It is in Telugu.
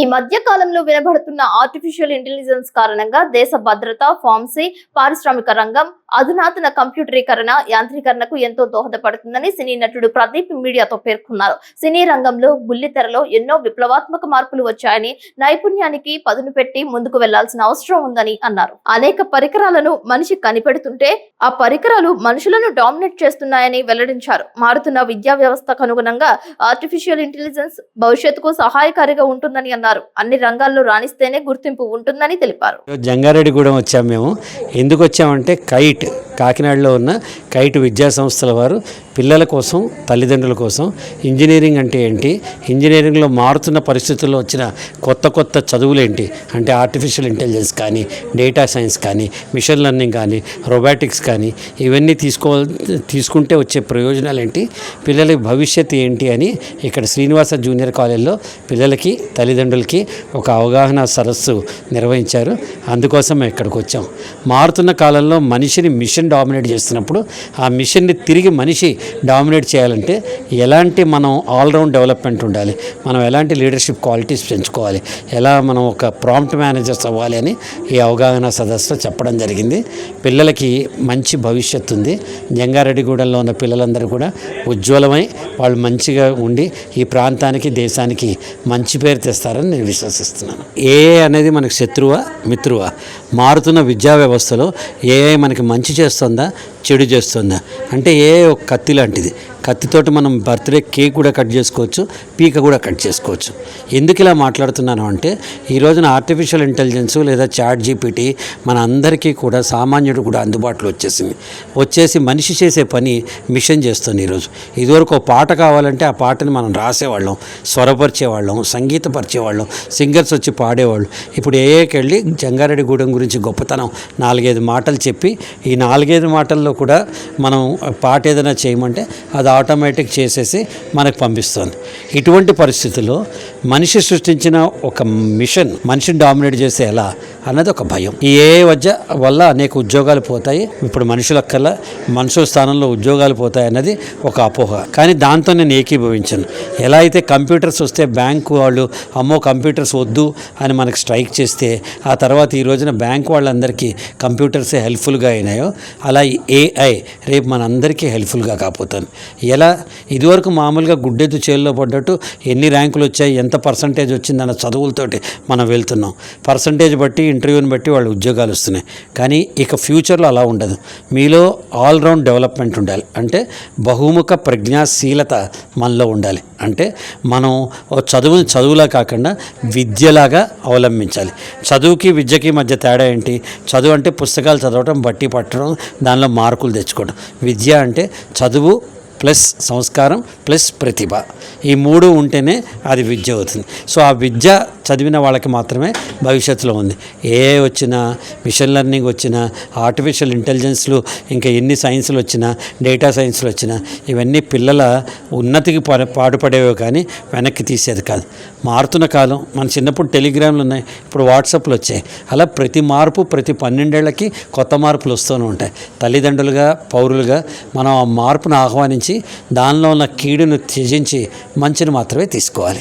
ఈ మధ్య కాలంలో వినబడుతున్న ఆర్టిఫిషియల్ ఇంటెలిజెన్స్ కారణంగా దేశ భద్రత ఫార్మసీ పారిశ్రామిక రంగం అధునాతన కంప్యూటరీకరణ యాంత్రీకరణకు ఎంతో దోహదపడుతుందని సినీ నటుడు ప్రదీప్ మీడియాతో పేర్కొన్నారు. సినీ రంగంలో బుల్లితెరలో ఎన్నో విప్లవాత్మక మార్పులు వచ్చాయని నైపుణ్యానికి పదును పెట్టి ముందుకు వెళ్ళాల్సిన అవసరం ఉందని అన్నారు. అనేక పరికరాలను మనిషి కనిపెడుతుంటే ఆ పరికరాలు మనుషులను డామినేట్ చేస్తున్నాయని వెల్లడించారు. మారుతున్న విద్యా వ్యవస్థకు అనుగుణంగా ఆర్టిఫిషియల్ ఇంటెలిజెన్స్ భవిష్యత్తుకు సహాయకారిగా ఉంటుందని అన్నారు. అన్ని రంగాల్లో రాణిస్తేనే గుర్తింపు ఉంటుందని తెలిపారు. జంగారెడ్డిగూడెం వచ్చాము మేము. ఎందుకు వచ్చామంటే కైట్. కాకినాడలో ఉన్న కైట్ విద్యా సంస్థల వారు పిల్లల కోసం తల్లిదండ్రుల కోసం ఇంజనీరింగ్ అంటే ఏంటి? ఇంజనీరింగ్లో మారుతున్న పరిస్థితుల్లో వచ్చిన కొత్త కొత్త చదువులు ఏంటి అంటే ఆర్టిఫిషియల్ ఇంటెలిజెన్స్ కానీ డేటా సైన్స్ కానీ మిషన్ లెర్నింగ్ కానీ రోబాటిక్స్ కానీ ఇవన్నీ తీసుకో తీసుకుంటే వచ్చే ప్రయోజనాలు ఏంటి పిల్లల భవిష్యత్ ఏంటి అని ఇక్కడ శ్రీనివాస జూనియర్ కాలేజ్లో పిల్లలకి తల్లిదండ్రులకి ఒక అవగాహన సరస్సు నిర్వహించారు. అందుకోసం మేము ఇక్కడికి వచ్చాం. మారుతున్న కాలంలో మనిషిని మిషన్ డామినేట్ చేస్తున్నప్పుడు ఆ మిషన్ని తిరిగి మనిషి డామినేట్ చేయాలంటే ఎలాంటి మనం ఆల్రౌండ్ డెవలప్మెంట్ ఉండాలి మనం ఎలాంటి లీడర్షిప్ క్వాలిటీస్ పెంచుకోవాలి ఎలా మనం ఒక ప్రాంప్ట్ మేనేజర్స్ అవ్వాలి అని ఈ అవగాహన సదస్సులో చెప్పడం జరిగింది. పిల్లలకి మంచి భవిష్యత్తు ఉంది. జంగారెడ్డిగూడెంలో ఉన్న పిల్లలందరూ కూడా ఉజ్వలమై వాళ్ళు మంచిగా ఉండి ఈ ప్రాంతానికి దేశానికి మంచి పేరు తెస్తారని నేను విశ్వసిస్తున్నాను. ఏఐ అనేది మనకు శత్రువా మిత్రువా? మారుతున్న విద్యా వ్యవస్థలో ఏఐ మనకి మంచి చేస్తుందా? చెడు చేస్తుంది. అంటే ఏ ఒక కత్తి లాంటిది. కత్తితోటి మనం బర్త్డే కేక్ కూడా కట్ చేసుకోవచ్చు పీక కూడా కట్ చేసుకోవచ్చు. ఎందుకు ఇలా మాట్లాడుతున్నాను అంటే ఈ రోజున ఆర్టిఫిషియల్ ఇంటెలిజెన్స్ లేదా చాట్ జీపీటీ మన అందరికీ కూడా సామాన్యుడు కూడా అందుబాటులో వచ్చేసింది. వచ్చేసి మనిషి చేసే పని మిషన్ చేస్తుంది ఈరోజు. ఇదివరకు ఒక పాట కావాలంటే ఆ పాటని మనం రాసేవాళ్ళం స్వరపరిచేవాళ్ళం సంగీతపరిచేవాళ్ళం సింగర్స్ వచ్చి పాడేవాళ్ళు. ఇప్పుడు ఏఏకి వెళ్ళి జంగారెడ్డిగూడెం గురించి గొప్పతనం నాలుగైదు మాటలు చెప్పి ఈ నాలుగైదు మాటల్లో కూడా మనం పాట ఏదైనా చేయమంటే అది ఆటోమేటిక్ చేసేసి మనకు పంపిస్తుంది. ఇటువంటి పరిస్థితుల్లో మనిషి సృష్టించిన ఒక మిషన్ మనిషిని డామినేట్ చేస్తే ఎలా అన్నది ఒక భయం. ఈ ఏ వజ్జ వల్ల అనేక ఉద్యోగాలు పోతాయి. ఇప్పుడు మనుషులకల్లా మనుషుల స్థానంలో ఉద్యోగాలు పోతాయి అన్నది ఒక అపోహ. కానీ దాంతో నేను ఏకీభవించను. ఎలా అయితే కంప్యూటర్స్ వస్తే బ్యాంకు వాళ్ళు అమ్మో కంప్యూటర్స్ వద్దు అని మనకు స్ట్రైక్ చేస్తే ఆ తర్వాత ఈ రోజున బ్యాంక్ వాళ్ళందరికీ కంప్యూటర్సే హెల్ప్ఫుల్గా అయినాయో అలా ఏఐ రేపు మనందరికీ హెల్ప్ఫుల్గా కాకపోతాను ఎలా? ఇదివరకు మామూలుగా గుడ్డెద్దు చేల్లో పడ్డట్టు ఎన్ని ర్యాంకులు వచ్చాయి ఎంత పర్సంటేజ్ వచ్చిందన్న చదువులతోటి మనం వెళ్తున్నాం. పర్సంటేజ్ బట్టి ఇంటర్వ్యూని బట్టి వాళ్ళు ఉద్యోగాలు వస్తున్నాయి. కానీ ఇక ఫ్యూచర్లో అలా ఉండదు. మీలో ఆల్రౌండ్ డెవలప్మెంట్ ఉండాలి. అంటే బహుముఖ ప్రజ్ఞాశీలత మనలో ఉండాలి. అంటే మనం చదువుని చదువులా కాకుండా విద్యలాగా అవలంబించాలి. చదువుకి విద్యకి మధ్య తేడా ఏంటి? చదువు అంటే పుస్తకాలు చదవటం బట్టి పట్టడం దానిలో మార్కులు తెచ్చుకోవడం విద్య అంటే చదువు ప్లస్ సంస్కారం ప్లస్ ప్రతిభ. ఈ మూడు ఉంటేనే అది విద్య అవుతుంది. సో ఆ విద్య చదివిన వాళ్ళకి మాత్రమే భవిష్యత్తులో ఉంది. ఏ వచ్చినా మిషన్ లెర్నింగ్ వచ్చినా ఆర్టిఫిషియల్ ఇంటెలిజెన్స్లు ఇంకా ఎన్ని సైన్స్లు వచ్చినా డేటా సైన్స్లు వచ్చినా ఇవన్నీ పిల్లల ఉన్నతికి పా- పాటుపడేవే కానీ వెనక్కి తీసేది కాదు. మారుతున్న కాలం మన చిన్నప్పుడు టెలిగ్రామ్లు ఉన్నాయి ఇప్పుడు వాట్సాప్లు వచ్చాయి. అలా ప్రతి మార్పు ప్రతి పన్నెండేళ్ళకి కొత్త మార్పులు వస్తూనే ఉంటాయి. తల్లిదండ్రులుగా పౌరులుగా మనం ఆ మార్పును ఆహ్వానించి దానిలో ఉన్న కీడును త్యజించి మంచిని మాత్రమే తీసుకోవాలి.